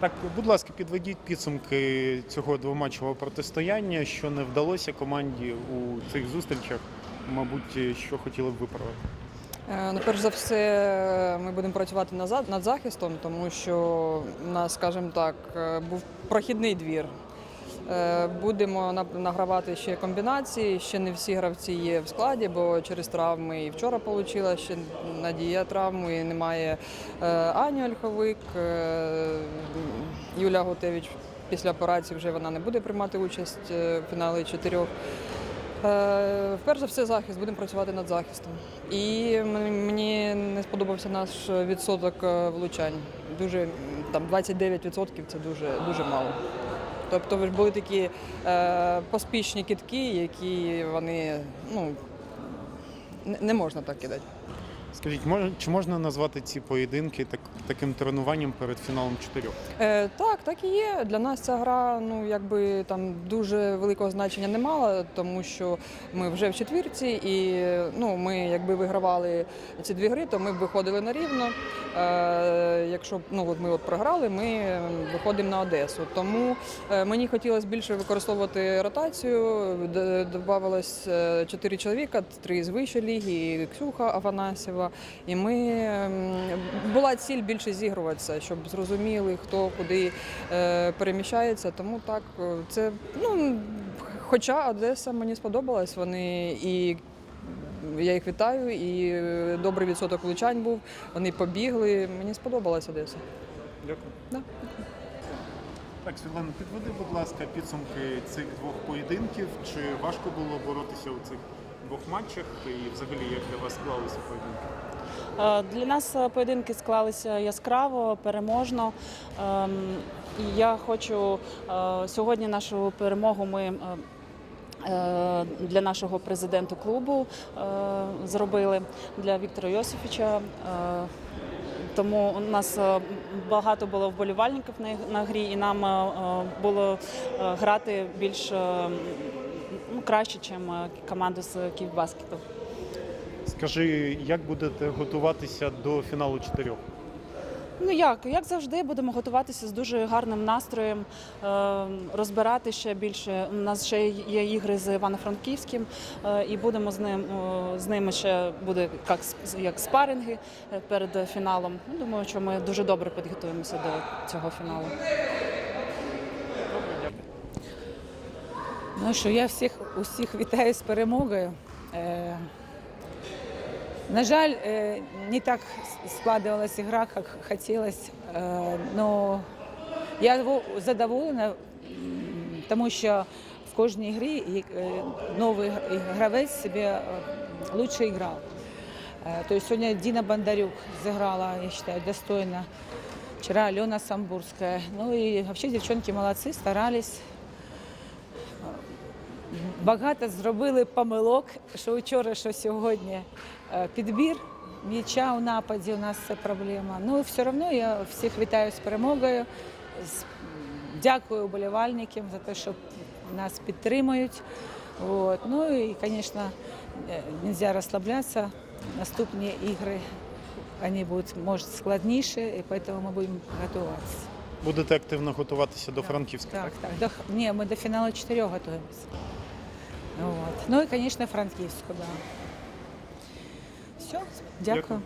Так, будь ласка, підведіть підсумки цього двоматчевого протистояння, що не вдалося команді у цих зустрічах, мабуть, що хотіли б виправити. Е, Ну, перш за все, ми будемо працювати над захистом, тому що у нас, скажімо так, е, був прохідний двір. Е, Будемо на- награвати ще комбінації. Ще не всі гравці є в складі, бо через травми і вчора отримала ще Надія травму, і немає е, Ані Ольховик, е, Юля Готевич після операції вже вона не буде приймати участь в фіналі чотирьох. Перш за все, захист, будемо працювати над захистом. І мені не сподобався наш відсоток влучань. Дуже там 29% це дуже, дуже мало. Тобто були такі е, поспішні китки, які вони ну, не можна так кидати. Скажіть, мож- чи можна назвати ці поєдинки так, таким тренуванням перед фіналом чотирьох? Е, так, так і є. Для нас ця гра ну якби там дуже великого значення не мала, тому що ми вже в четвірці, і ну ми якби вигравали ці дві гри, то ми б виходили на рівно. Е, якщо ну от ми от програли, ми виходимо на Одесу. Тому е, мені хотілося більше використовувати ротацію. Д- Добавилось е, чотири чоловіка, три з вищої ліги, і Ксюха І ми ем, була ціль більше зігруватися, щоб зрозуміли, хто куди е, переміщається. Тому так, е, це ну хоча Одеса мені сподобалась, вони і. Я їх вітаю, і е, добрий відсоток влучань був. Вони побігли. Мені сподобалась Одеса. Дякую. Да. Так, Світлана, підведи, будь ласка, підсумки цих двох поєдинків. Чи важко було боротися у цих двох матчах? І взагалі як для вас склалися поєдинки? Е, Для нас е, поєдинки склалися яскраво, переможно. Ем, я хочу е, сьогодні нашу перемогу ми. Для нашого президенту клубу зробили для Віктора Йосифовича. Тому у нас багато було вболівальників на, грі, і нам було грати більш ну, краще, ніж команда з Київбаскету. Скажи, як будете готуватися до фіналу чотирьох? Ну як, як завжди, будемо готуватися з дуже гарним настроєм, е, розбирати ще більше. У нас ще є ігри з Івано-Франківським, е, і будемо з ним е, з ними ще буде як, як спаринги е, перед фіналом. Ну, Думаю, що ми дуже добре підготуємося до цього фіналу. Ну що, я всіх усіх вітаю з перемогою. Е, на жаль, е, не так складувалася гра, як хотілося. Е, но я задоволена, тому що в кожній грі е, новий гравець себе е, лучше грав. То есть сегодня Дина Бондарюк сыграла, я считаю, достойно. Вчера Алена Самбурская. Ну и вообще девчонки молодцы, старались. Багато зробили помилок, що вчора, що сьогодні. Е, Підбір м'яча у нападі у нас це проблема. Ну все одно я всіх вітаю з перемогою. Дякую вболівальникам за те, що нас підтримують. От. Ну і, звісно, не можна розслаблятися. Наступні ігри вони будуть, може, складніші, і тому ми будемо готуватися. Будете активно готуватися до Франківська? Так, так. До, ні, ми до фіналу чотирьох готуємося. Вот. Ну і, звісно, Франківську, да. Все, дякую. Дякую.